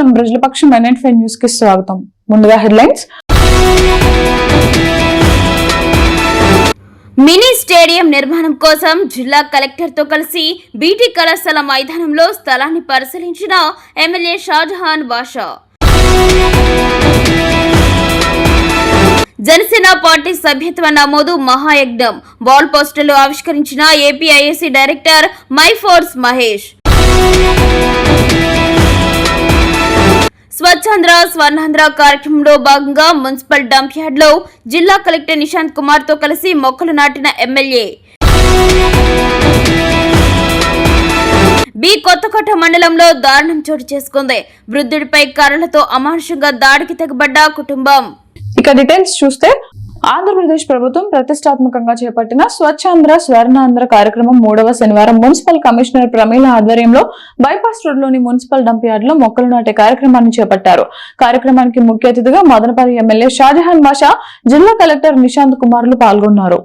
నమస్కారం. ప్రజలపక్షం NN five న్యూస్కి స్వాగతం. ముందుగా హెడ్లైన్స్. మినీ స్టేడియం నిర్మాణం కోసం జిల్లా కలెక్టర్తో కలిసి బీటీ కళాశాల మైదానంలో స్థలాన్ని పరిశీలించిన ఎమ్మెల్యే షాజహాన్ బాషా. జనసేన పార్టీ సభ్యత్వ నమోదు మహాయజ్ఞం. వాల్ పోస్టర్లు ఆవిష్కరించిన ఏపీఐఎస్సీ డైరెక్టర్ మై ఫోర్స్ మహేష్. స్వచ్ఛాంధ్ర స్వర్ణాంధ్ర కార్యక్రమంలో భాగంగా మున్సిపల్ డంప్ యార్డ్లో జిల్లా కలెక్టర్ నిశాంత్ కుమార్తో కలిసి మొక్కలు నాటిన ఎమ్మెల్యే. బి కొత్తకోట మండలంలో దారుణం చోటు చేసుకుంది. వృద్ధుడిపై కర్రలతో అమానుషంగా దాడికి తెగబడ్డ కుటుంబం. ఇక డీటెయిల్స్ చూస్తే ఆంధ్రప్రదేశ్ ప్రభుత్వం ప్రతిష్టాత్మకంగా చేపట్టిన స్వచ్ఛాంధ్ర స్వర్ణాంధ్ర కార్యక్రమం మూడవ శనివారం మున్సిపల్ కమిషనర్ ప్రమీల ఆధ్వర్యంలో బైపాస్ రోడ్లోని మున్సిపల్ డంప్ యార్డ్లో మొక్కలు నాటే కార్యక్రమాన్ని చేపట్టారు. కార్యక్రమానికి ముఖ్య అతిథిగా మదనపల్లి ఎమ్మెల్యే షాజహాన్ బాషా జిల్లా కలెక్టర్ నిశాంత్ కుమార్లు పాల్గొన్నారు.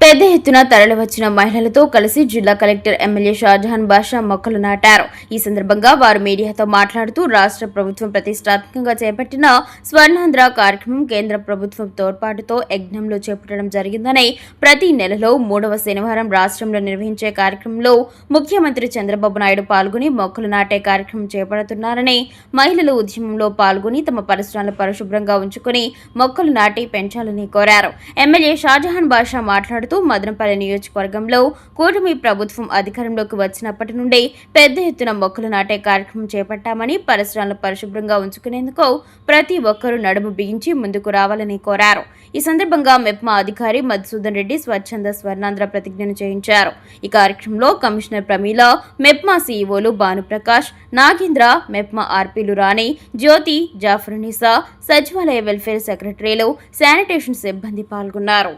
పెద్ద ఎత్తున తరలివచ్చిన మహిళలతో కలిసి జిల్లా కలెక్టర్ ఎమ్మెల్యే షాజహాన్ బాషా మొక్కలు నాటారు. ఈ సందర్భంగా వారు మీడియాతో మాట్లాడుతూ రాష్ట్ర ప్రభుత్వం ప్రతిష్టాత్మకంగా చేపట్టిన స్వర్ణాంధ్ర కార్యక్రమం కేంద్ర ప్రభుత్వం తోడ్పాటుతో యజ్ఞంలో చేపట్టడం జరిగిందని ప్రతి నెలలో మూడవ శనివారం రాష్ట్రంలో నిర్వహించే కార్యక్రమంలో ముఖ్యమంత్రి చంద్రబాబు నాయుడు పాల్గొని మొక్కలు నాటే కార్యక్రమం చేపడుతున్నారని మహిళలు ఉద్యమంలో పాల్గొని తమ పరిసరాలను పరిశుభ్రంగా ఉంచుకుని మొక్కలు నాటి పెంచాలని కోరారు. ఎమ్మెల్యే షాజహాన్ బాషా మాట్లాడుతూ మదనపల్లి నియోజకవర్గంలో కూటమి ప్రభుత్వం అధికారంలోకి వచ్చినప్పటి నుండి పెద్ద ఎత్తున మొక్కలు నాటే కార్యక్రమం చేపట్టామని పరిసరాలను పరిశుభ్రంగా ఉంచుకునేందుకు ప్రతి ఒక్కరూ నడుము బిగించి ముందుకు రావాలని కోరారు. ఈ సందర్భంగా మెప్మా అధికారి మధుసూదన్ రెడ్డి స్వచ్ఛంద స్వర్ణాంధ్ర ప్రతిజ్ఞను చేయించారు. ఈ కార్యక్రమంలో కమిషనర్ ప్రమీల మెప్మా సీఈఓలు భానుప్రకాష్ నాగేంద్ర మెప్మా ఆర్పీలు రాణి జ్యోతి జాఫరునిసా సచివాలయ వెల్ఫేర్ సెక్రటరీలు శానిటేషన్ సిబ్బంది పాల్గొన్నారు.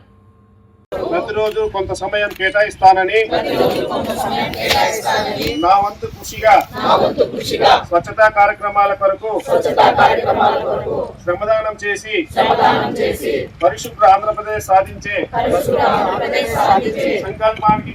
ప్రతిరోజు కొంత సమయం కేటాయిస్తానని నా వంతు కృషిగా స్వచ్ఛతా కార్యక్రమాల కొరకు శ్రమదానం చేసి పరిశుభ్ర ఆంధ్రప్రదేశ్ సాధించే సంకల్పానికి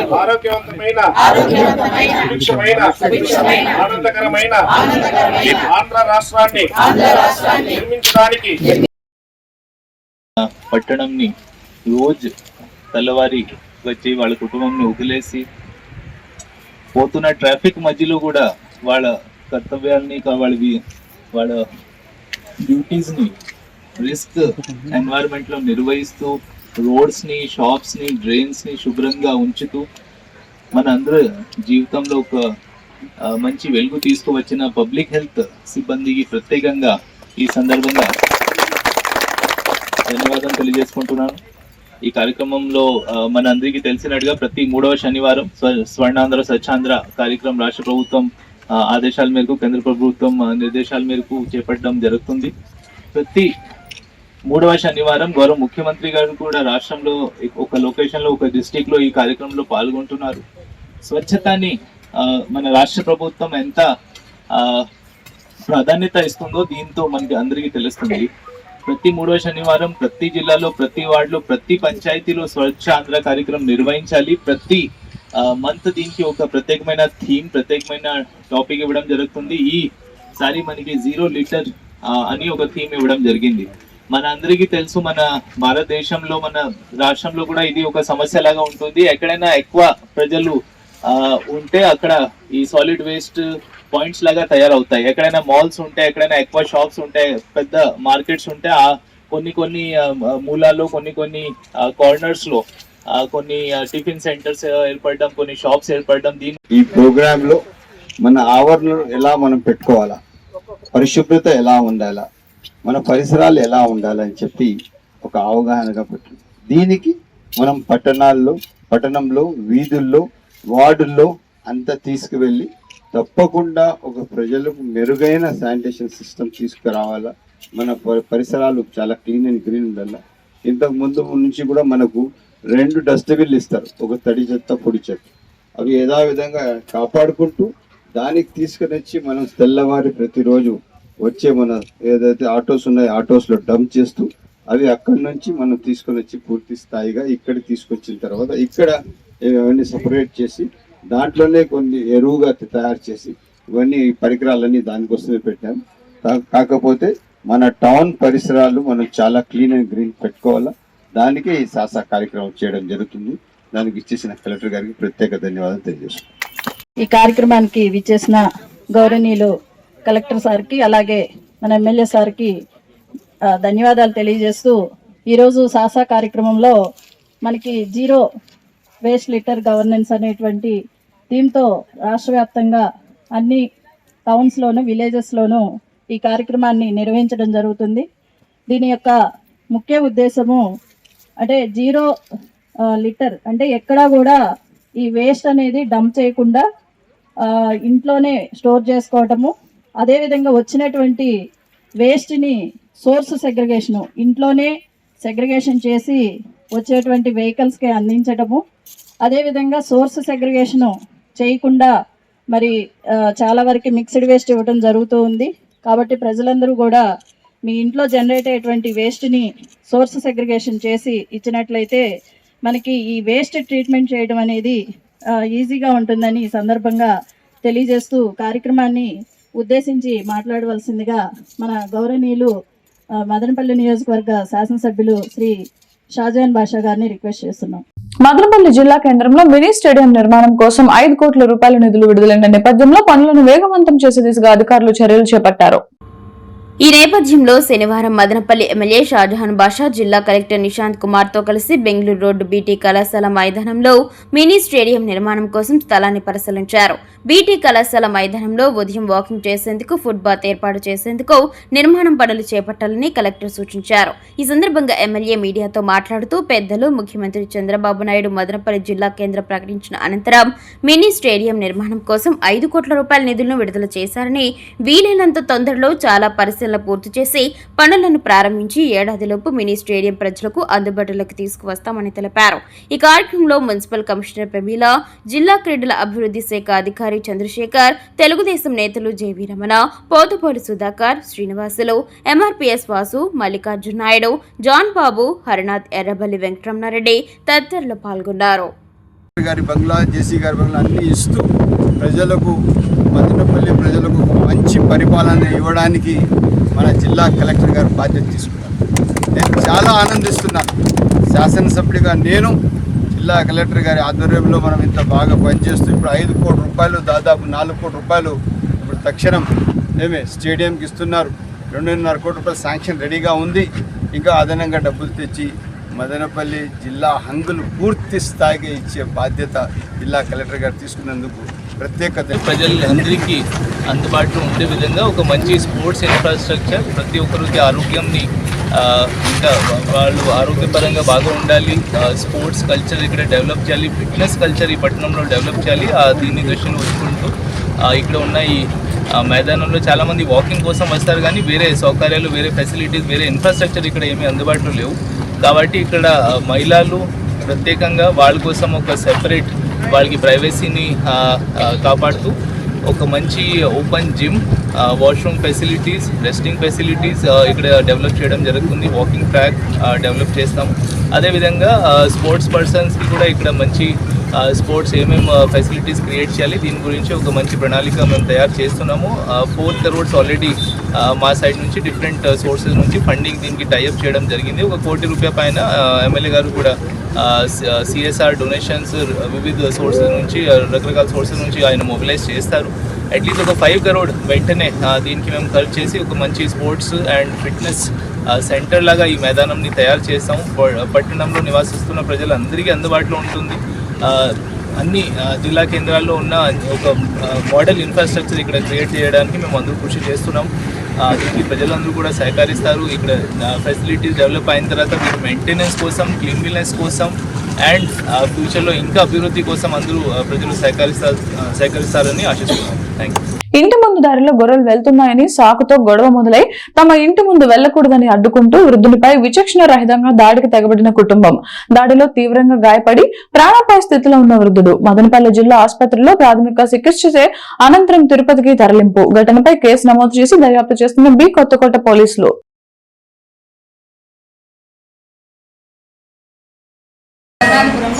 ఆరోగ్యవంతమైన సుభిక్షమైన ఆనందకరమైన ఆంధ్ర రాష్ట్రాన్ని నిర్మించడానికి పట్టణంని రోజు తెల్లవారి వచ్చి వాళ్ళ కుటుంబంని వదిలేసి పోతున్న ట్రాఫిక్ మధ్యలో కూడా వాళ్ళ కర్తవ్యాల్ని వాళ్ళ వాళ్ళ డ్యూటీస్ని రిస్క్ ఎన్వైరన్మెంట్లో నిర్వహిస్తూ రోడ్స్ని షాప్స్ని డ్రైన్స్ని శుభ్రంగా ఉంచుతూ మన అందరి జీవితంలో ఒక మంచి వెలుగు తీసుకువచ్చిన పబ్లిక్ హెల్త్ సిబ్బందికి ప్రత్యేకంగా ఈ సందర్భంగా ధన్యవాదం తెలియజేసుకుంటున్నాను. ఈ కార్యక్రమంలో మన అందరికీ తెలిసినట్టుగా ప్రతి మూడవ శనివారం స్వ- స్వర్ణాంధ్ర స్వచ్ఛాంధ్ర కార్యక్రమం రాష్ట్ర ప్రభుత్వం ఆదేశాల మేరకు కేంద్ర ప్రభుత్వం నిర్దేశాల మేరకు చేపట్టడం జరుగుతుంది. ప్రతి మూడవ శనివారం గౌరవ ముఖ్యమంత్రి గారు కూడా రాష్ట్రంలో ఒక లొకేషన్లో ఒక డిస్టిక్లో ఈ కార్యక్రమంలో పాల్గొంటున్నారు. స్వచ్ఛతని మన రాష్ట్ర ప్రభుత్వం ఎంత ఆ, ప్రాధాన్యత ఇస్తుందో దీంతో మనకి అందరికీ తెలుస్తుంది. ప్రతి మూడవ శనివారం ప్రతి జిల్లాలో ప్రతి వార్డులో ప్రతి పంచాయతీలో స్వచ్ఛ ఆంధ్ర కార్యక్రమం నిర్వహించాలి. ప్రతి మంత్ దీనికి ఒక ప్రత్యేకమైన థీమ్ ప్రత్యేకమైన టాపిక్ ఇవ్వడం జరుగుతుంది. ఈ సారి మనకి జీరో లీటర్ అని ఒక థీమ్ ఇవ్వడం జరిగింది. మన అందరికీ తెలుసు మన భారతదేశంలో మన రాష్ట్రంలో కూడా ఇది ఒక సమస్య లాగా ఉంటుంది. ఎక్కడైనా ఎక్కువ ప్రజలు ఆ, ఉంటే అక్కడ ఈ సాలిడ్ వేస్ట్ పాయింట్స్ లాగా తయారవుతాయి. ఎక్కడైనా మాల్స్ ఉంటే ఎక్కడైనా ఎక్కువ షాప్స్ ఉంటాయి పెద్ద మార్కెట్స్ ఉంటే ఆ కొన్ని కొన్ని మూలాల్లో కొన్ని కొన్ని కార్నర్స్లో కొన్ని టిఫిన్ సెంటర్స్ ఏర్పడడం కొన్ని షాప్స్ ఏర్పడడం దీని ఈ ప్రోగ్రామ్లో మన ఆవరణను ఎలా మనం పెట్టుకోవాలా? పరిశుభ్రత ఎలా ఉండాలా? మన పరిసరాలు ఎలా ఉండాలని చెప్పి ఒక అవగాహనగా పెట్టింది దీనికి మనం పట్టణాల్లో పట్టణంలో వీధుల్లో వార్డుల్లో అంతా తీసుకువెళ్ళి తప్పకుండా ఒక ప్రజలకు మెరుగైన శానిటేషన్ సిస్టమ్ తీసుకురావాలా. మన పరిసరాలు చాలా క్లీన్ అండ్ గ్రీన్ ఉండాలి. ఇంతకు ముందు నుంచి కూడా మనకు రెండు డస్ట్బిన్లు ఇస్తారు. ఒక తడి చెత్త పొడి చెత్త. అవి యథావిధంగా కాపాడుకుంటూ దానికి తీసుకుని వచ్చి మనం తెల్లవారి ప్రతిరోజు వచ్చే మన ఏదైతే ఆటోస్ ఉన్నాయో ఆటోస్లో డంప్ చేస్తూ అవి అక్కడి నుంచి మనం తీసుకొని వచ్చి పూర్తి స్థాయిగా ఇక్కడ తీసుకొచ్చిన తర్వాత ఇక్కడ ఇవన్నీ సపరేట్ చేసి దాంట్లోనే కొన్ని ఎరువుగా తయారు చేసి ఇవన్నీ పరికరాలన్నీ దానికోసమే పెట్టాం. కాకపోతే మన టౌన్ పరిసరాలు మనం చాలా క్లీన్ అండ్ గ్రీన్ పెట్టుకోవాలా? దానికి ఈ సాసా కార్యక్రమం చేయడం జరుగుతుంది. దానికి ఇచ్చేసిన కలెక్టర్ గారికి ప్రత్యేక ధన్యవాదాలు తెలియజేస్తున్నాను ఈ కార్యక్రమానికి విచ్చేసిన గౌరవనీయులు కలెక్టర్ సార్కి అలాగే మన ఎమ్మెల్యే సార్కి ధన్యవాదాలు తెలియజేస్తూ ఈరోజు సాసా కార్యక్రమంలో మనకి జీరో వేస్ట్ లిటర్ గవర్నెన్స్ అనేటువంటి థీమ్తో రాష్ట్ర వ్యాప్తంగా అన్ని టౌన్స్లోను విలేజెస్లోనూ ఈ కార్యక్రమాన్ని నిర్వహించడం జరుగుతుంది. దీని యొక్క ముఖ్య ఉద్దేశము అంటే జీరో లిటర్ అంటే ఎక్కడా కూడా ఈ వేస్ట్ అనేది డంప్ చేయకుండా ఇంట్లోనే స్టోర్ చేసుకోవటము అదేవిధంగా వచ్చినటువంటి వేస్ట్ని సోర్స్ సెగ్రిగేషను ఇంట్లోనే సెగ్రిగేషన్ చేసి వచ్చేటువంటి వెహికల్స్కి అందించటము. అదేవిధంగా సోర్స్ సెగ్రిగేషను చేయకుండా మరి చాలా వరకు మిక్స్డ్ వేస్ట్ ఇవ్వడం జరుగుతూ ఉంది. కాబట్టి ప్రజలందరూ కూడా మీ ఇంట్లో జనరేట్ అయ్యేటువంటి వేస్ట్ని సోర్స్ సెగ్రిగేషన్ చేసి ఇచ్చినట్లయితే మనకి ఈ వేస్ట్ ట్రీట్మెంట్ చేయడం అనేది ఈజీగా ఉంటుందని ఈ సందర్భంగా తెలియజేస్తూ కార్యక్రమాన్ని ఉద్దేశించి మాట్లాడవలసిందిగా మన గౌరవనీయులు మదనపల్లి నియోజకవర్గ శాసనసభ్యులు శ్రీ షాజాన్ బాషా గారిని రిక్వెస్ట్ చేస్తున్నాం. మదనపల్లి జిల్లా కేంద్రంలో మినీ స్టేడియం నిర్మాణం కోసం ఐదు కోట్ల రూపాయల నిధులు విడుదలైన నేపథ్యంలో పనులను వేగవంతం చేసే దిశగా అధికారులు చర్యలు చేపట్టారు. ఈ నేపథ్యంలో శనివారం మదనపల్లి ఎమ్మెల్యే షాజహాన్ బాషా జిల్లా కలెక్టర్ నిశాంత్ కుమార్తో కలిసి బెంగళూరు రోడ్డు బీటీ కళాశాల మైదానంలో మినీ స్టేడియం నిర్మాణం కోసం స్థలాన్ని పరిశీలించారు. బీటీ కళాశాల మైదానంలో ఉదయం వాకింగ్ చేసేందుకు ఫుట్బాత్ ఏర్పాటు చేసేందుకు నిర్మాణం పనులు చేపట్టాలని కలెక్టర్ సూచించారు. ఈ సందర్భంగా ఎమ్మెల్యే మీడియాతో మాట్లాడుతూ పెద్దలు ముఖ్యమంత్రి చంద్రబాబు నాయుడు మదనపల్లి జిల్లా కేంద్రం ప్రకటించిన అనంతరం మినీ స్టేడియం నిర్మాణం కోసం ఐదు కోట్ల రూపాయల నిధులను విడుదల చేశారని వీలైనంత తొందరలో చాలా పరిశీలన పూర్తి చేసి పనులను ప్రారంభించి ఏడాదిలోపు మినీ స్టేడియం ప్రజలకు అందుబాటులోకి తీసుకువస్తామని తెలిపారు. ఈ కార్యక్రమంలో మున్సిపల్ కమిషనర్ ప్రమీల జిల్లా క్రీడల అభివృద్ధి శాఖ అధికారి చంద్రశేఖర్ తెలుగుదేశం నేతలు JV Ramana Pothupoli Sudhakar Srinivasulu MRPS Vasu Mallikarjuna Naidu John Babu Harinath Erraballi Venkataramanareddy తదితరులు పాల్గొన్నారు. గారి బంగ్లా జేసీ గారి బంగ్లా అన్ని ఇస్తూ ప్రజలకు మదనపల్లి ప్రజలకు మంచి పరిపాలన ఇవ్వడానికి మన జిల్లా కలెక్టర్ గారు బాధ్యత తీసుకున్నారు. నేను చాలా ఆనందిస్తున్నాను శాసనసభ్యుడిగా నేను జిల్లా కలెక్టర్ గారి ఆధ్వర్యంలో మనం ఇంత బాగా పనిచేస్తూ ఇప్పుడు ఐదు కోట్ల రూపాయలు దాదాపు నాలుగు కోట్ల రూపాయలు ఇప్పుడు తక్షణం ఏమే స్టేడియంకి ఇస్తున్నారు. రెండున్నర కోట్ల రూపాయలు శాంక్షన్ రెడీగా ఉంది. ఇంకా అదనంగా డబ్బులు తెచ్చి మదనపల్లి జిల్లా హంగులు పూర్తి స్థాయిగా ఇచ్చే బాధ్యత జిల్లా కలెక్టర్ గారు తీసుకున్నందుకు ప్రత్యేకత. ప్రజలందరికీ అందుబాటులో ఉండే విధంగా ఒక మంచి స్పోర్ట్స్ ఇన్ఫ్రాస్ట్రక్చర్. ప్రతి ఒక్కరికి ఆరోగ్యంని ఇంకా వాళ్ళు ఆరోగ్యపరంగా బాగా ఉండాలి. స్పోర్ట్స్ కల్చర్ ఇక్కడ డెవలప్ చేయాలి. ఫిట్నెస్ కల్చర్ ఈ పట్టణంలో డెవలప్ చేయాలి. ఆ దీన్ని దృష్టిని ఉంచుకుంటూ ఇక్కడ ఉన్న ఈ మైదానంలో చాలామంది వాకింగ్ కోసం వస్తారు కానీ వేరే సౌకర్యాలు వేరే ఫెసిలిటీస్ వేరే ఇన్ఫ్రాస్ట్రక్చర్ ఇక్కడ ఏమీ అందుబాటులో లేవు. కాబట్టి ఇక్కడ మహిళలు ప్రత్యేకంగా వాళ్ళ కోసం ఒక సెపరేట్ వాళ్ళకి ప్రైవసీని కాపాడుతూ ఒక మంచి open gym washroom facilities resting facilities ఇక్కడ డెవలప్ చేయడం జరుగుతుంది. వాకింగ్ ట్రాక్ డెవలప్ చేస్తాం అదేవిధంగా స్పోర్ట్స్ పర్సన్స్కి కూడా ఇక్కడ మంచి స్పోర్ట్స్ ఏమేమి ఫెసిలిటీస్ క్రియేట్ చేయాలి దీని గురించి ఒక మంచి ప్రణాళిక మేము తయారు చేస్తున్నాము. ఫోర్ కరోడ్స్ ఆల్రెడీ మా సైడ్ నుంచి డిఫరెంట్ సోర్సెస్ నుంచి ఫండింగ్ దీనికి టైఅప్ చేయడం జరిగింది. ఒక కోటి రూపాయ పైన ఎమ్మెల్యే గారు కూడా సిఎస్ఆర్ డొనేషన్స్ వివిధ సోర్సెస్ నుంచి రకరకాల సోర్సెస్ నుంచి ఆయన మొబిలైజ్ చేస్తారు. అట్లీస్ట్ ఒక ఫైవ్ కరోడ్ వెంటనే దీనికి మేము ఖర్చు చేసి ఒక మంచి స్పోర్ట్స్ అండ్ ఫిట్నెస్ సెంటర్ లాగా ఈ మైదానంని తయారు చేస్తాము. పట్టణంలో నివాసిస్తున్న ప్రజలందరికీ అందుబాటులో ఉంటుంది. అన్ని జిల్లా కేంద్రాల్లో ఉన్న ఒక మోడల్ ఇన్ఫ్రాస్ట్రక్చర్ ఇక్కడ క్రియేట్ చేయడానికి మేము అందరూ కృషి చేస్తున్నాం. దీనికి ప్రజలందరూ కూడా సహకరిస్తారు. ఇక్కడ ఫెసిలిటీస్ డెవలప్ అయిన తర్వాత మీరు మెయింటెనెన్స్ కోసం క్లీన్లీనెస్ కోసం అండ్ ఫ్యూచర్లో ఇంకా అభివృద్ధి కోసం అందరూ ప్రజలు సహకరిస్తారు సహకరిస్తారని ఆశిస్తున్నాం. థ్యాంక్ యూ ఇంటి ముందు దారిలో గొర్రెలు వెళ్తున్నాయని సాకుతో గొడవ మొదలై తమ ఇంటి ముందు వెళ్ళకూడదని అడ్డుకుంటూ వృద్ధునిపై విచక్షణ రహితంగా దాడికి తెగబడిన కుటుంబం. దాడిలో తీవ్రంగా గాయపడి ప్రాణాపాయ స్థితిలో ఉన్న వృద్ధుడు మదనపల్లి జిల్లా ఆసుపత్రిలో ప్రాథమిక చికిత్స చే అనంతరం తిరుపతికి తరలింపు. ఘటనపై కేసు నమోదు చేసి దర్యాప్తు చేస్తున్న బి కొత్తకోట పోలీసులు.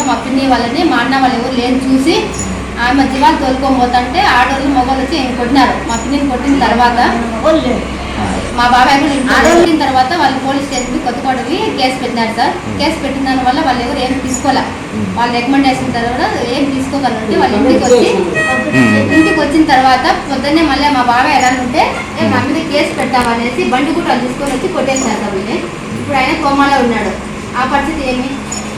మా పిన్ని వాళ్ళని మా అన్న వాళ్ళు ఎవరు లేని చూసి ఆమె దివాలు తోలుకొని పోతుంటే ఆడవాళ్ళు మొగలు వచ్చి కొట్టినారు? మా పిన్నిని కొట్టిన తర్వాత మా బాబాయ్ కొట్టిన తర్వాత వాళ్ళు పోలీస్ స్టేషన్ కొత్తకోటకి కేసు పెట్టినారు సార్. కేసు పెట్టిన దాని వల్ల వాళ్ళు ఎవరు ఏం తీసుకోలే. వాళ్ళు రికమెండేషన్ తర్వాత ఏం తీసుకోగలంటే వాళ్ళ ఇంటికి వచ్చి ఇంటికి వచ్చిన తర్వాత పొద్దున్నే మళ్ళీ మా బాబాయ్ ఎలా ఉంటే "ఏ, మా మీద కేసు పెట్టామనేసి బండి కూడా తీసుకొని వచ్చి కొట్టేసినారు సార్ వీళ్ళని. ఇప్పుడు ఆయన కోమాలో ఉన్నాడు. ఆ పరిస్థితి ఏమి?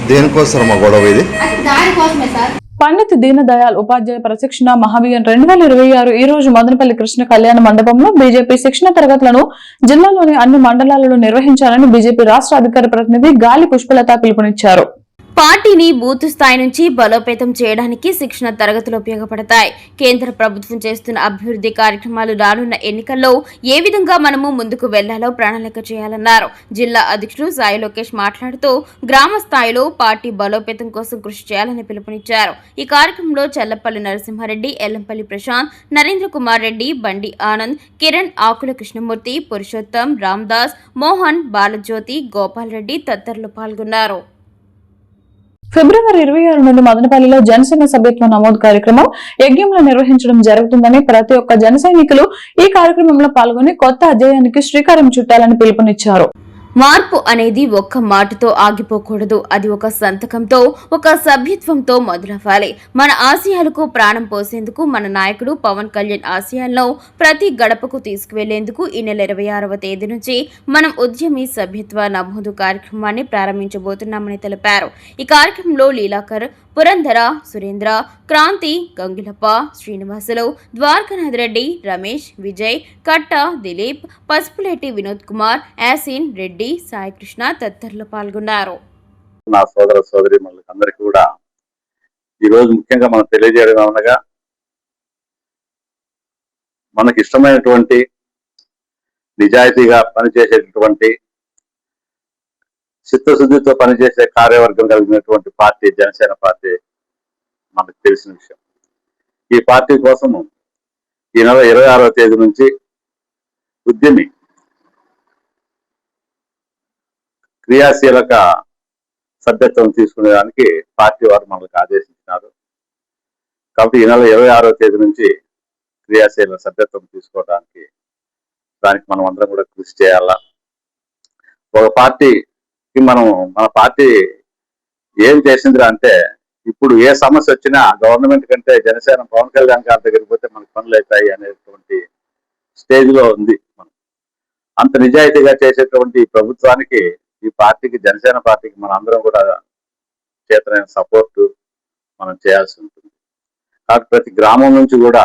దేనికోసం మా గొడవ ఇది? అది దారి కోసమే సార్. పండిత్ దీనదయాళ్ ఉపాధ్యాయ ప్రశిక్షణ మహావియన్ రెండు వేల ఇరవై ఆరు ఈ రోజు మదనపల్లి కృష్ణ కళ్యాణ మండపంలో బీజేపీ శిక్షణ తరగతులను జిల్లాలోని అన్ని మండలాలలో నిర్వహించాలని బీజేపీ రాష్ట్ర అధికార ప్రతినిధి గాలి పుష్పలత పిలుపునిచ్చారు. పార్టీని బూత్ స్థాయి నుంచి బలోపేతం చేయడానికి శిక్షణ తరగతులు ఉపయోగపడతాయి. కేంద్ర ప్రభుత్వం చేస్తున్న అభివృద్ధి కార్యక్రమాలు రానున్న ఎన్నికల్లో ఏ విధంగా మనము ముందుకు వెళ్ళాలో ప్రణాళిక చేయాలన్నారు. జిల్లా అధ్యక్షుడు సాయి లోకేష్ మాట్లాడుతూ గ్రామ స్థాయిలో పార్టీ బలోపేతం కోసం కృషి చేయాలని పిలుపునిచ్చారు. ఈ కార్యక్రమంలో చల్లపల్లి నరసింహారెడ్డి ఎల్లంపల్లి ప్రశాంత్ నరేంద్ర కుమార్ రెడ్డి బండి ఆనంద్ కిరణ్ ఆకుల కృష్ణమూర్తి పురుషోత్తం రామ్దాస్ మోహన్ బాలజ్యోతి గోపాల్ రెడ్డి తదితరులు పాల్గొన్నారు. ఫిబ్రవరి ఇరవై ఆరు నుండి మదనపల్లిలో జనసేన సభ్యత్వ నమోదు కార్యక్రమం యజ్ఞంలో నిర్వహించడం జరుగుతుందని ప్రతి ఒక్క జన ఈ కార్యక్రమంలో పాల్గొని కొత్త అధ్యాయానికి శ్రీకారం చుట్టాలని పిలుపునిచ్చారు. మార్పు అనేది ఒక్క మాటతో ఆగిపోకూడదు. అది ఒక సంతకంతో ఒక సభ్యత్వంతో మొదలవ్వాలి. మన ఆశయాలకు ప్రాణం పోసేందుకు మన నాయకుడు పవన్ కళ్యాణ్ ఆశయాల్లో ప్రతి గడపకు తీసుకువెళ్ళేందుకు ఈ నెల ఇరవై ఆరవ తేదీ నుంచి మనం ఉద్యమి సభ్యత్వ నమోదు కార్యక్రమాన్ని ప్రారంభించబోతున్నామని తెలిపారు. ఈ కార్యక్రమంలో లీలాకర్ పురంధర సురేంద్ర క్రాంతి గంగిలప్ప శ్రీనివాసులు ద్వారకనాథ్ రెడ్డి రమేష్ విజయ్ కట్ట దిలీప్ పసుపులేటి వినోద్ కుమార్ యాసిన్ రెడ్డి సాయికృష్ణ తదితరులు పాల్గొన్నారు. నా సోదర సోదరి అందరికీ కూడా ఈరోజు ముఖ్యంగా మనం తెలియజేయడం అనగా మనకి ఇష్టమైనటువంటి నిజాయితీగా పనిచేసేటటువంటి చిత్తశుద్ధితో పనిచేసే కార్యవర్గం కలిగినటువంటి పార్టీ జనసేన పార్టీ మనకు తెలిసిన విషయం. ఈ పార్టీ కోసము ఈ నెల ఇరవై ఆరవ తేదీ నుంచి ఉద్యమి క్రియాశీలక సభ్యత్వం తీసుకునేదానికి పార్టీ వారు మనకు ఆదేశించినారు. కాబట్టి ఈ నెల ఇరవై ఆరవ తేదీ నుంచి క్రియాశీల సభ్యత్వం తీసుకోవడానికి దానికి మనం అందరం కూడా కృషి చేయాలా? ఒక పార్టీ మనం మన పార్టీ ఏం చేసిందిరా అంటే ఇప్పుడు ఏ సమస్య వచ్చినా గవర్నమెంట్ కంటే జనసేన పవన్ కళ్యాణ్ గారి దగ్గరికి పోతే మనకు పనులు అవుతాయి అనేటువంటి స్టేజ్లో ఉంది మనం. అంత నిజాయితీగా చేసేటువంటి ప్రభుత్వానికి ఈ పార్టీకి జనసేన పార్టీకి మన అందరం కూడా చేతనైన సపోర్ట్ మనం చేయాల్సి ఉంటుంది. కాబట్టి ప్రతి గ్రామం నుంచి కూడా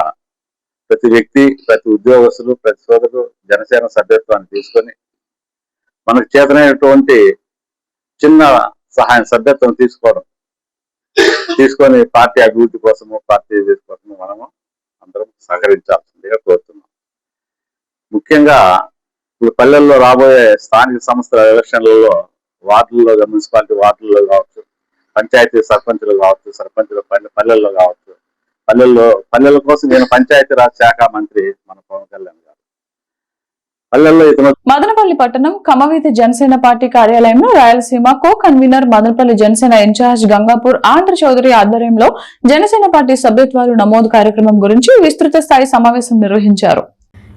ప్రతి వ్యక్తి ప్రతి ఉద్యోగస్తులు ప్రతి సోదరు జనసేన సభ్యత్వాన్ని తీసుకొని మనకు చేతనైనటువంటి చిన్న సహాయం సభ్యత్వం తీసుకోవడం. తీసుకొని పార్టీ అభివృద్ధి కోసము పార్టీ అభివృద్ధి కోసము మనము అందరం సహకరించాల్సిందిగా కోరుతున్నాం. ముఖ్యంగా ఇప్పుడు పల్లెల్లో రాబోయే స్థానిక సంస్థల ఎలక్షన్లలో వార్డుల్లో మున్సిపాలిటీ వార్డుల్లో కావచ్చు పంచాయతీ సర్పంచులు కావచ్చు సర్పంచుల పల్లె పల్లెల్లో కావచ్చు. పల్లెల్లో పల్లెల కోసం నేను పంచాయతీరాజ్ శాఖ మంత్రి మన పవన్ కళ్యాణ్ మదనపల్లి పట్టణం కమవీతి జనసేన పార్టీ కార్యాలయంలో Rayalaseema co convener Madanapalli Janasena in charge Gangapur Andhra Chowdary ఆధ్వర్యంలో జనసేన పార్టీ సభ్యత్వాలు నమోదు కార్యక్రమం గురించి విస్తృత స్థాయి సమావేశం నిర్వహించారు.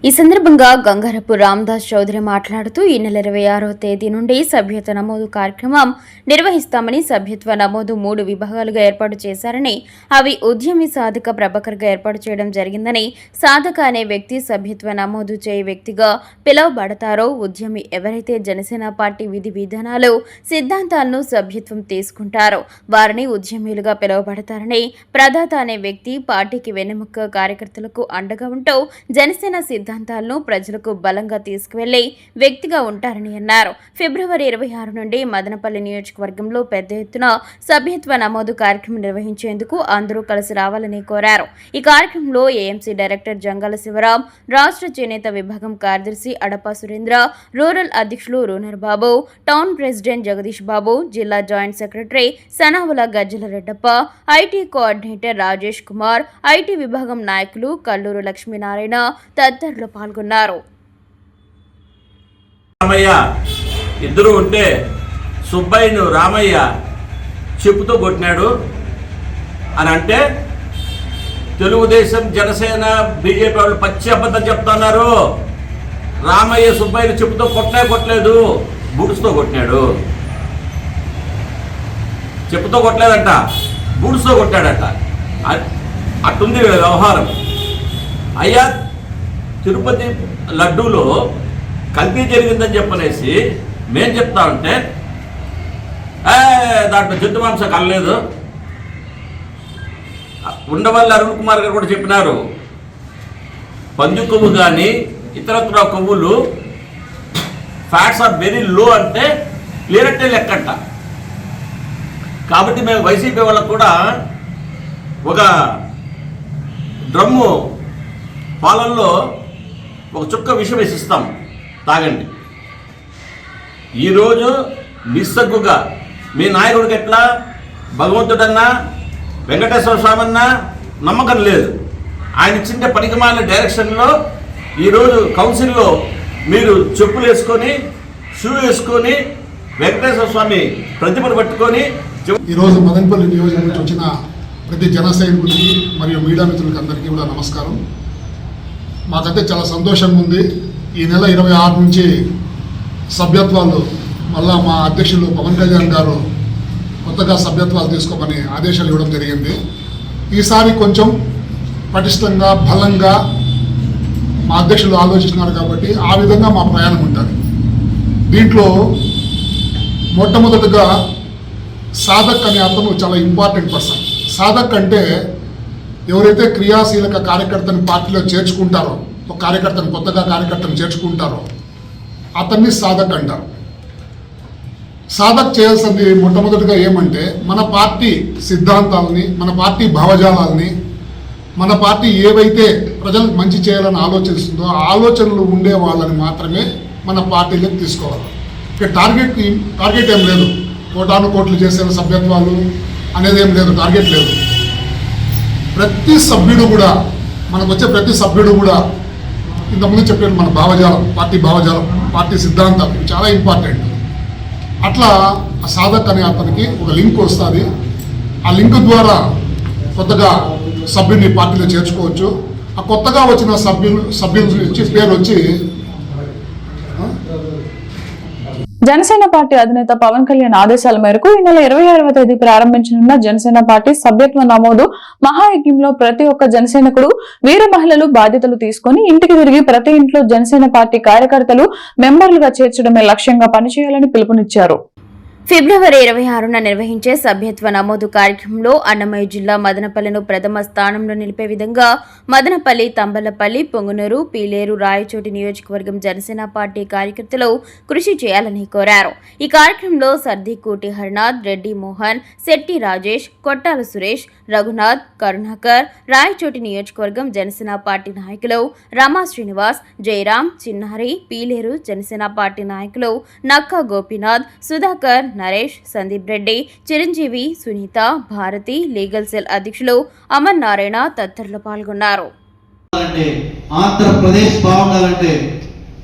ఈ సందర్భంగా గంగారపు రామదాస్ చౌదరి మాట్లాడుతూ ఈ నెల ఇరవై ఆరో తేదీ నుండి సభ్యత్వ నమోదు కార్యక్రమం నిర్వహిస్తామని సభ్యత్వ నమోదు మూడు విభాగాలుగా ఏర్పాటు చేశారని అవి ఉద్యమి సాధక ప్రభకర్గా ఏర్పాటు చేయడం జరిగిందని సాధక అనే వ్యక్తి సభ్యత్వ నమోదు చేయ వ్యక్తిగా పిలువబడతారో ఉద్యమి ఎవరైతే జనసేన పార్టీ విధి విధానాలు సిద్ధాంతాలను సభ్యత్వం తీసుకుంటారో వారిని ఉద్యమీలుగా పిలువబడతారని ప్రదాత అనే వ్యక్తి పార్టీకి వెన్నెముక్క కార్యకర్తలకు అండగా ఉంటూ జనసేన సిద్ధాంతం సిద్ధాంతాలను ప్రజలకు బలంగా తీసుకువెళ్ళే వ్యక్తిగా ఉంటారని అన్నారు. ఫిబ్రవరి ఇరవై ఆరు నుండి మదనపల్లి నియోజకవర్గంలో పెద్ద ఎత్తున సభ్యత్వ నమోదు కార్యక్రమం నిర్వహించేందుకు అందరూ కలిసి రావాలని కోరారు. ఈ కార్యక్రమంలో ఏఎంసీ డైరెక్టర్ జంగాల శివరాం రాష్ట్ర చేనేత విభాగం కార్యదర్శి అడప సురేంద్ర రూరల్ అధ్యక్షులు రూనర్ బాబు టౌన్ ప్రెసిడెంట్ జగదీష్ బాబు జిల్లా joint secretary Sanaulla Gajjala Reddappa IT coordinator Rajesh Kumar IT విభాగం నాయకులు కల్లూరు లక్ష్మీనారాయణ తదితరులు పాల్గొన్నారు. రామయ్య ఇద్దరు ఉంటే సుబ్బయ్యను రామయ్య చెప్పుతో కొట్టినాడు అని అంటే తెలుగుదేశం జనసేన బీజేపీ వాళ్ళు పచ్చి అబద్ధం చెప్తున్నారు. రామయ్య సుబ్బయ్యను చెప్పుతో కొట్టలే కొట్టలేదు బూడ్స్తో కొట్టినాడు. చెప్పుతో కొట్టలేదంట బూడ్స్తో కొట్టాడట. అట్టుంది వ్యవహారం. అయ్యా తిరుపతి లడ్డూలో కల్తీ జరిగిందని చెప్పనేసి మేం చెప్తా ఉంటే దాంట్లో జంతు మాంసం కలలేదు ఉండవల్లి అరుణ్ కుమార్ గారు కూడా చెప్పినారు పంది కొవ్వు కానీ ఇతరత్ర కొవ్వులు ఫ్యాట్స్ ఆర్ వెరీ లో అంటే క్లియరట్టే లెక్కంట. కాబట్టి మేము వైసీపీ వాళ్ళకు కూడా ఒక డ్రమ్ము పాలల్లో ఒక చుక్క విషం వేసిస్తాం తాగండి. ఈరోజు నిస్సగ్గుగా మీ నాయకుడికి ఎట్లా? భగవంతుడన్నా వెంకటేశ్వర స్వామి అన్నా నమ్మకం లేదు. ఆయన ఇచ్చిన పనికిమాల డైరెక్షన్లో ఈరోజు కౌన్సిల్లో మీరు చెప్పులు వేసుకొని షూ వేసుకొని వెంకటేశ్వర స్వామి ప్రతిభను పట్టుకొని ఈరోజు మదనపల్లి నియోజకవర్గం నుంచి వచ్చిన ప్రతి జన మరియు మీడియా మిత్రులకి అందరికీ కూడా నమస్కారం. మాకైతే చాలా సంతోషంగా ఉంది ఈ నెల ఇరవై ఆరు నుంచి సభ్యత్వాలు మళ్ళా మా అధ్యక్షులు పవన్ కళ్యాణ్ గారు కొత్తగా సభ్యత్వాలు తీసుకోమని ఆదేశాలు ఇవ్వడం జరిగింది. ఈసారి కొంచెం పటిష్టంగా బలంగా మా అధ్యక్షులు ఆలోచిస్తున్నారు కాబట్టి ఆ విధంగా మా ప్రయాణం ఉంటుంది. దీంట్లో మొట్టమొదటిగా సాధక్ అనే అతను చాలా ఇంపార్టెంట్ పర్సన్. సాధక్ అంటే ఎవరైతే క్రియాశీలక కార్యకర్తని పార్టీలో చేర్చుకుంటారో ఒక కార్యకర్తను కొత్తగా కార్యకర్తను చేర్చుకుంటారో అతన్ని సాధక్ అంటారు. సాధక్ చేయాల్సింది మొట్టమొదటిగా ఏమంటే మన పార్టీ సిద్ధాంతాలని మన పార్టీ భావజాలాల్ని మన పార్టీ ఏవైతే ప్రజలకు మంచి చేయాలని ఆలోచిస్తుందో ఆలోచనలు ఉండే వాళ్ళని మాత్రమే మన పార్టీలోకి తీసుకోవాలి. ఇక టార్గెట్ టార్గెట్ ఏం లేదు. కోటాను కోట్లు చేసే సభ్యత్వాలు అనేది ఏం లేదు టార్గెట్ లేదు. ప్రతి సభ్యుడు కూడా మనకు వచ్చే ప్రతి సభ్యుడు కూడా ఇంతకుముందు చెప్పాను మన భావజాలం పార్టీ భావజాలం పార్టీ సిద్ధాంతాలు ఇవి చాలా ఇంపార్టెంట్. అట్లా ఆ సాధక్ అనే అతనికి ఒక లింక్ వస్తుంది. ఆ లింక్ ద్వారా కొత్తగా సభ్యుని పార్టీలో చేర్చుకోవచ్చు. ఆ కొత్తగా వచ్చిన సభ్యులు సభ్యులు వచ్చి పేరు వచ్చి జనసేన పార్టీ అధినేత పవన్ కళ్యాణ్ ఆదేశాల మేరకు ఈ నెల ఇరవై ఆరవ తేదీ ప్రారంభించనున్న జనసేన పార్టీ సభ్యత్వ నమోదు మహాయజ్ఞంలో ప్రతి ఒక్క జనసేనకుడు వీర మహిళలు బాధ్యతలు తీసుకుని ఇంటికి తిరిగి ప్రతి ఇంట్లో జనసేన పార్టీ కార్యకర్తలు మెంబర్లుగా చేర్చడమే లక్ష్యంగా పనిచేయాలని పిలుపునిచ్చారు. ఫిబ్రవరి ఇరవై ఆరున నిర్వహించే సభ్యత్వ నమోదు కార్యక్రమంలో అన్నమయ్య జిల్లా మదనపల్లిను ప్రథమ స్థానంలో నిలిపే విధంగా మదనపల్లి తంబలపల్లి పొంగునూరు పీలేరు రాయచోటి నియోజకవర్గం జనసేన పార్టీ కార్యకర్తలు కృషి చేయాలని కోరారు. ఈ కార్యక్రమంలో సర్దికూటి హరినాథ్ రెడ్డి మోహన్ శెట్టి రాజేష్ కొట్టాల సురేష్ రఘునాథ్ కరుణాకర్ రాయచోటి నియోజకవర్గం జనసేన పార్టీ నాయకులు రమా శ్రీనివాస్ జయరాం చిన్నారి పీలేరు జనసేన పార్టీ నాయకులు నక్కా గోపీనాథ్ సుధాకర్ నరేష్ సందీప్ రెడ్డి చిరంజీవి సునీత భారతి లీగల్ సెల్ అధ్యక్షులు అమర్ నారాయణ తదితరులు పాల్గొన్నారు. ఆంధ్రప్రదేశ్ బాగుండాలంటే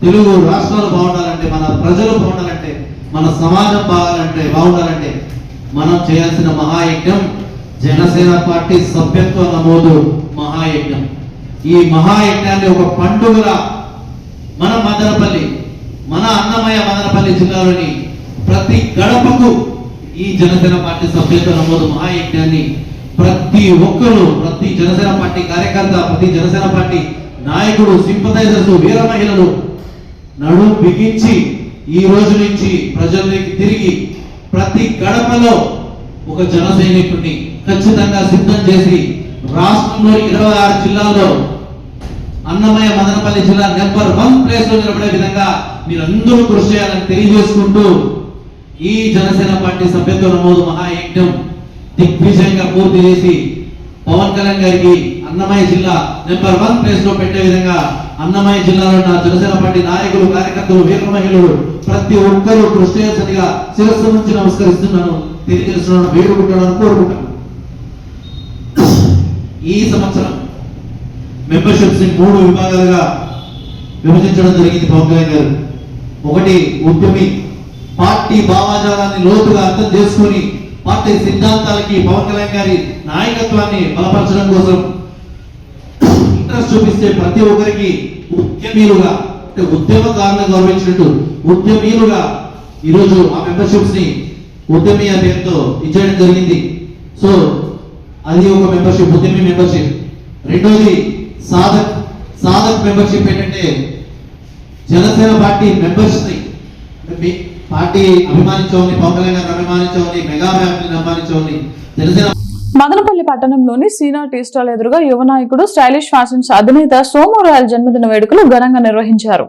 తెలుగు రాష్ట్రాలు బాగుండాలంటే మన ప్రజలు బాగుండాలంటే మన సమాజం బాగాలంటే బాగుండాలంటే మనం చేయాల్సిన మహాయజ్ఞం జనసేన పార్టీ సభ్యత్వ నమోదు మహాయజ్ఞం. ఈ మహాయజ్ఞాన్ని ఒక పండుగలా మన మదనపల్లి మన అన్నమయ్య మదనపల్లి జిల్లాలోని ప్రతి గడపకు ఈ జనసేన పార్టీ సభ్యత్వ నమోదు మహాయజ్ఞాన్ని ప్రతి ఒక్కరు ప్రతి జనసేన పార్టీ కార్యకర్త ప్రతి జనసేన పార్టీ నాయకుడు సింపథైజర్స్ వీర మహిళలు నడు బిగించి ఈ రోజు నుంచి ప్రజల్లోకి తిరిగి ప్రతి గడపలో ఒక జన సైనికుడిని ఖచ్చితంగా సిద్ధం చేసి రాష్ట్రంలో ఇరవై ఆరు జిల్లాల్లో అన్నమయ్య మదనపల్లి జిల్లా నెంబర్ వన్ ప్లేస్లో నిలబడే విధంగా మీరందరూ కృషి చేయాలని తెలియజేసుకుంటూ ఈ జనసేన పార్టీ సభ్యత్వ నమోదు మహాయజ్ఞం దిగ్విజయంగా పూర్తి చేసి పవన్ కళ్యాణ్ గారికి అన్నమయ్య జిల్లా నెంబర్ వన్ ప్లేస్లో పెట్టే విధంగా అన్నమయ్య జిల్లాలో ఉన్న జనసేన పార్టీ నాయకులు కార్యకర్తలు వీర మహిళలు ప్రతి ఒక్కరూ కృషి చేయాల్సిందిగా శిరస్సు నుంచి నమస్కరిస్తున్నాను తెలియజేస్తున్నాను వేడుకుంటున్నాను కోరుకుంటాను ఈ సంవత్సరం మెంబర్షిప్స్ని మూడు విభాగాలుగా విభజించడం జరిగింది పవన్ కళ్యాణ్ గారు. ఒకటి ఉద్యమి పార్టీ భావాజాలాన్ని లోతుగా అర్థం చేసుకుని పార్టీ సిద్ధాంతాలకి పవన్ కళ్యాణ్ గారి నాయకత్వాన్ని బలపరచడం కోసం ఇంట్రెస్ట్ చూపిస్తే ప్రతి ఒక్కరికి ఉద్యమీలుగా అంటే ఉద్యమకారులను గౌరవించినట్టు ఉద్యమీలుగా ఈరోజు ఆ మెంబర్షిప్స్ని ఉద్యమి అనే పేరుతో ఇచ్చేయడం జరిగింది. సో అది ఒక మెంబర్షిప్ ఉద్యమి మెంబర్షిప్ రెండోది సాధక్ సాధక్ మెంబర్షిప్ ఏంటంటే జనసేన పార్టీ మెంబర్స్ని పార్టీ అభిమానించవని పవన్ కళ్యాణ్ అభిమానించవని మెగా ఫ్యామిలీని అభిమానించవని తెలిసిన మదనపల్లి పట్టణంలోని సీనా టీ స్టాల్ ఎదురుగా యువ నాయకుడు స్టైలిష్ ఫ్యాషన్స్ అధినేత సోము జన్మదిన వేడుకలు ఘనంగా నిర్వహించారు.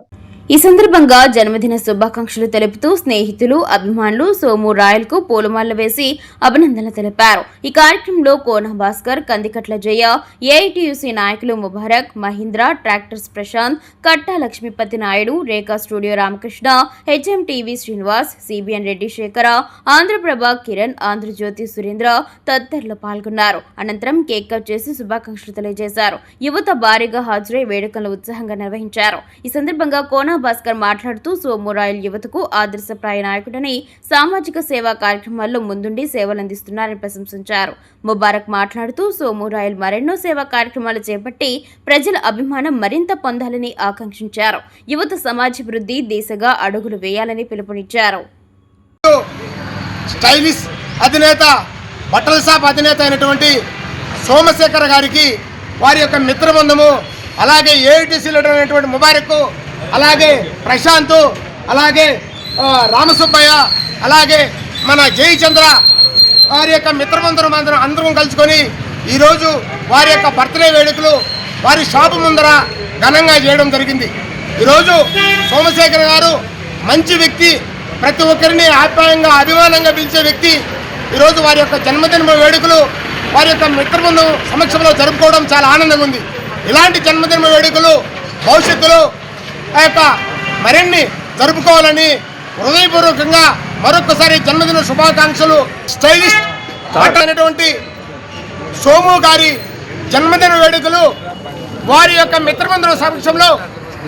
ఈ సందర్భంగా జన్మదిన శుభాకాంక్షలు తెలుపుతూ స్నేహితులు అభిమానులు సోము రాయల్కు పూలమాలలు వేసి అభినందనలు తెలిపారు. ఈ కార్యక్రమంలో కోన భాస్కర్ కందికట్ల జయ ఏఐటియుసి నాయకులు Mubarak Mahindra tractors Prashanth Katta Lakshmipathi Naidu Rekha studio Ramakrishna HM TV Srinivas CBN Reddy Sekhar Andhraprabha Kiran Andhrajyothi Surendra తదితరులు పాల్గొన్నారు. అనంతరం కేక్ కట్ చేసి శుభాకాంక్షలు తెలియజేశారు. యువత భారీగా హాజరై వేడుకలను ఉత్సాహంగా నిర్వహించారు. ఈ సందర్భంగా కోన భాస్కర్ మాట్లాడుతూ సోమురాయల్ యువతకు ఆదర్శప్రాయ నాయకుడని సామాజిక సేవా కార్యక్రమాల్లో ముందుండి సేవలందిస్తున్నారని ప్రశంసించారు. ముబారక్ మాట్లాడుతూ సోమురాయల్ మరెన్నో సేవా కార్యక్రమాలు చేపట్టి ప్రజల అభిమానం మరింత పొందాలని ఆకాంక్షించారు. యువత సమాజాభివృద్ధి దిశగా అడుగులు వేయాలని పిలుపునిచ్చారు. స్టైలిష్ అధినేత బట్టల షాప్ అధినేత అయినటువంటి సోమశేఖర్ గారికి వారి యొక్క మిత్రబృందము అలాగే ఏఐటీసీలో ఉన్నటువంటి ముబారక్ అలాగే ప్రశాంత్ అలాగే రామసుబ్బయ్య అలాగే మన జయచంద్ర వారి యొక్క మిత్రమందరం అందరం అందరం కలుసుకొని ఈరోజు వారి యొక్క బర్త్డే వేడుకలు వారి షాపు ముందర ఘనంగా చేయడం జరిగింది. ఈరోజు సోమశేఖర్ గారు మంచి వ్యక్తి ప్రతి ఒక్కరిని ఆప్యాయంగా అభిమానంగా పిలిచే వ్యక్తి. ఈరోజు వారి యొక్క జన్మదిన వేడుకలు వారి యొక్క మిత్రబృందం సమక్షంలో జరుపుకోవడం చాలా ఆనందంగా ఉంది. ఇలాంటి జన్మదిన వేడుకలు భవిష్యత్తులో ఆ యొక్క మరిన్ని జరుపుకోవాలని హృదయపూర్వకంగా మరొకసారి జన్మదిన శుభాకాంక్షలు. స్టైలిష్ అయినటువంటి సోము గారి జన్మదిన వేడుకలు వారి యొక్క మిత్రబంధుల సమక్షంలో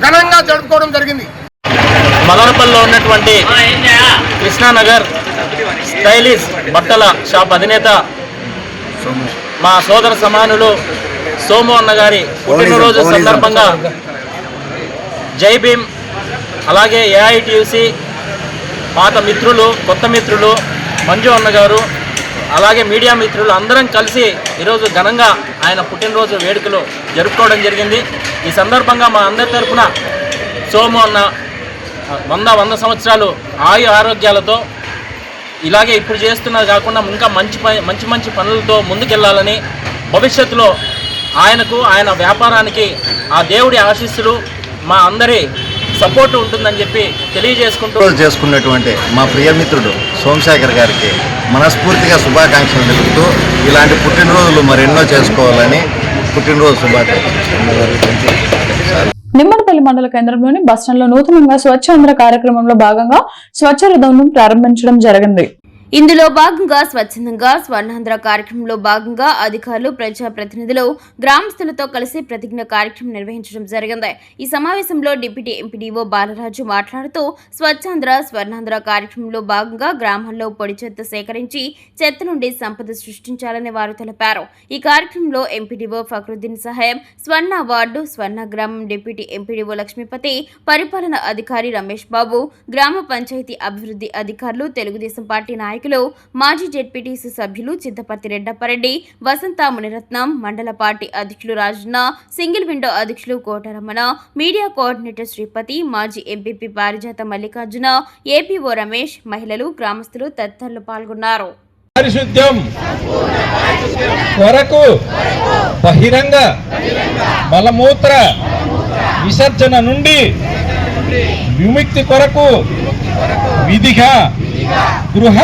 ఘనంగా జరుపుకోవడం జరిగింది. మదనపల్లిలో ఉన్నటువంటి కృష్ణానగర్ స్టైలిష్ బట్టల షాప్ అధినేత మా సోదర సమానులు సోము అన్న గారి పుట్టినరోజు సందర్భంగా జై భీమ్. అలాగే ఏఐటియుసి పాత మిత్రులు కొత్త మిత్రులు మంజు అన్న గారు అలాగే మీడియా మిత్రులు అందరం కలిసి ఈరోజు ఘనంగా ఆయన పుట్టినరోజు వేడుకలు జరుపుకోవడం జరిగింది. ఈ సందర్భంగా మా అందరి తరఫున సోము అన్న వంద వంద సంవత్సరాలు ఆయు ఆరోగ్యాలతో ఇలాగే ఇప్పుడు చేస్తున్నది కాకుండా ఇంకా మంచి మంచి మంచి పనులతో ముందుకెళ్ళాలని భవిష్యత్తులో ఆయనకు ఆయన వ్యాపారానికి ఆ దేవుడి ఆశీస్సులు మా అందరి సపోర్ట్ ఉంటుందని చెప్పి తెలియజేసుకుంటూ రోజు చేసుకున్నటువంటి మా ప్రియమిత్రుడు సోమశేఖర్ గారికి మనస్ఫూర్తిగా శుభాకాంక్షలు తెలుపుతూ ఇలాంటి పుట్టినరోజులు మరెన్నో చేసుకోవాలని పుట్టినరోజు శుభాకాంక్షలు. నిమ్మనపల్లి మండల కేంద్రంలోని బస్టాండ్లో నూతనంగా స్వచ్ఛాంధ్ర కార్యక్రమంలో భాగంగా స్వచ్ఛ రథంను ప్రారంభించడం జరిగింది. ఇందులో భాగంగా స్వచ్ఛందంగా స్వర్ణాంధ్ర కార్యక్రమంలో భాగంగా అధికారులు ప్రజాప్రతినిధులు గ్రామస్తులతో కలిసి ప్రతిజ్ఞ కార్యక్రమం నిర్వహించడం జరిగింది. ఈ సమావేశంలో డిప్యూటీ ఎంపీడీఓ బాలరాజు మాట్లాడుతూ స్వచ్ఛాంధ్ర స్వర్ణాంధ్ర కార్యక్రమంలో భాగంగా గ్రామాల్లో పొడి చెత్త సేకరించి చెత్త నుండి సంపద సృష్టించాలని వారు తెలిపారు. ఈ కార్యక్రమంలో ఎంపీడీఓ ఫక్రుద్దీన్ సాహెబ్ స్వర్ణ వార్డు స్వర్ణ గ్రామం డిప్యూటీ ఎంపీడీఓ లక్ష్మీపతి పరిపాలన అధికారి రమేష్ బాబు గ్రామ పంచాయతీ అభివృద్ధి అధికారులు తెలుగుదేశం పార్టీ నాయకులు మాజీ జెడ్పీటీసీ సభ్యులు చింతపర్తి రెడ్డప్పారెడ్డి వసంత మునిరత్నం మండల పార్టీ అధ్యక్షులు రాజన్న సింగిల్ విండో అధ్యక్షులు కోటరమణ మీడియా కోఆర్డినేటర్ శ్రీపతి మాజీ ఎంపీపీ పారిజాత మల్లికార్జున ఏపీఓ రమేష్ మహిళలు గ్రామస్తులు తదితరులు పాల్గొన్నారు. పారిశుద్ధ్యం కొరకు బహిరంగ మలమూత్ర విసర్జన నుండి విముక్తి కొరకు విధిగా గృహ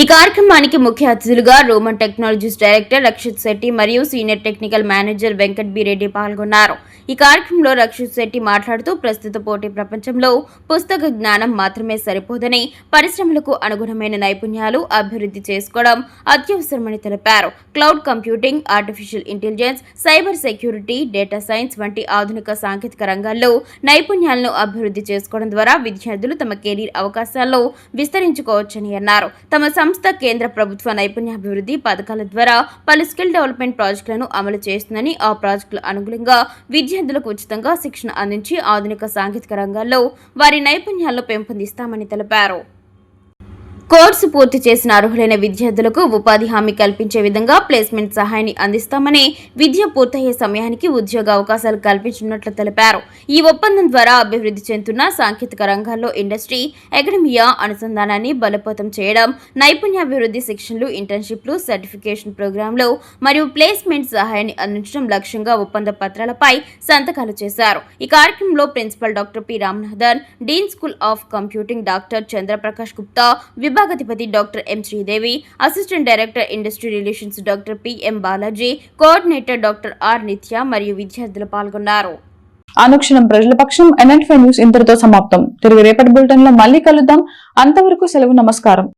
ఈ కార్యక్రమానికి ముఖ్య అతిథులుగా Roman technologies director Rakshit Shetty మరియు senior technical manager Venkat B Reddy పాల్గొన్నారు. ఈ కార్యక్రమంలో రక్షిత్ శెట్టి మాట్లాడుతూ ప్రస్తుత పోటీ ప్రపంచంలో పుస్తక జ్ఞానం మాత్రమే సరిపోదని పరిశ్రమలకు అనుగుణమైన నైపుణ్యాలు అభివృద్ధి చేసుకోవడం అత్యవసరమని తెలిపారు. Cloud computing artificial intelligence cyber security data science వంటి ఆధునిక సాంకేతిక రంగాల్లో నైపుణ్యాలను అభివృద్ధి చేసుకోవడం ద్వారా విద్యార్థులు తమ కెరీర్ అవకాశాల్లో విస్తరించుకోవచ్చని అన్నారు. తమ సంస్థ కేంద్ర ప్రభుత్వ నైపుణ్యాభివృద్ధి పథకాల ద్వారా పలు స్కిల్ డెవలప్మెంట్ ప్రాజెక్టులను అమలు చేస్తుందని ఆ ప్రాజెక్టుల అనుగుణంగా విద్యార్థులకు ఉచితంగా శిక్షణ అందించి ఆధునిక సాంకేతిక రంగాల్లో వారి నైపుణ్యాలను పెంపొందిస్తామని తెలిపారు. కోర్సు పూర్తి చేసిన అర్హులైన విద్యార్థులకు ఉపాధి హామీ కల్పించే విధంగా ప్లేస్మెంట్ సహాయాన్ని అందిస్తామని విద్య పూర్తయ్యే సమయానికి ఉద్యోగ అవకాశాలు కల్పించనున్నట్లు తెలిపారు. ఈ ఒప్పందం ద్వారా అభివృద్ధి చెందుతున్న సాంకేతిక రంగాల్లో ఇండస్ట్రీ అకాడమియా అనుసంధానాన్ని బలోపేతం చేయడం నైపుణ్యాభివృద్ధి శిక్షణలు ఇంటర్న్షిప్లు సర్టిఫికేషన్ ప్రోగ్రాంలు మరియు ప్లేస్మెంట్ సహాయాన్ని అందించడం లక్ష్యంగా ఒప్పంద పత్రాలపై సంతకాలు చేశారు. ఈ కార్యక్రమంలో principal doctor P Ramanathan dean school of computing doctor Chandraprakash Gupta విభాగాధిపతి doctor M Sridevi assistant director industry relations doctor PM Balaji coordinator doctor R Nitya మరియు విద్యార్థులు పాల్గొన్నారు. అనుక్షణం ప్రజల పక్షం ఎన్ఎన్ న్యూస్ ఇంతటితో సమాప్తం. తిరిగి రేపటి బులెటిన్లో మళ్ళీ కలుద్దాం. అంతవరకు సెలవు నమస్కారం.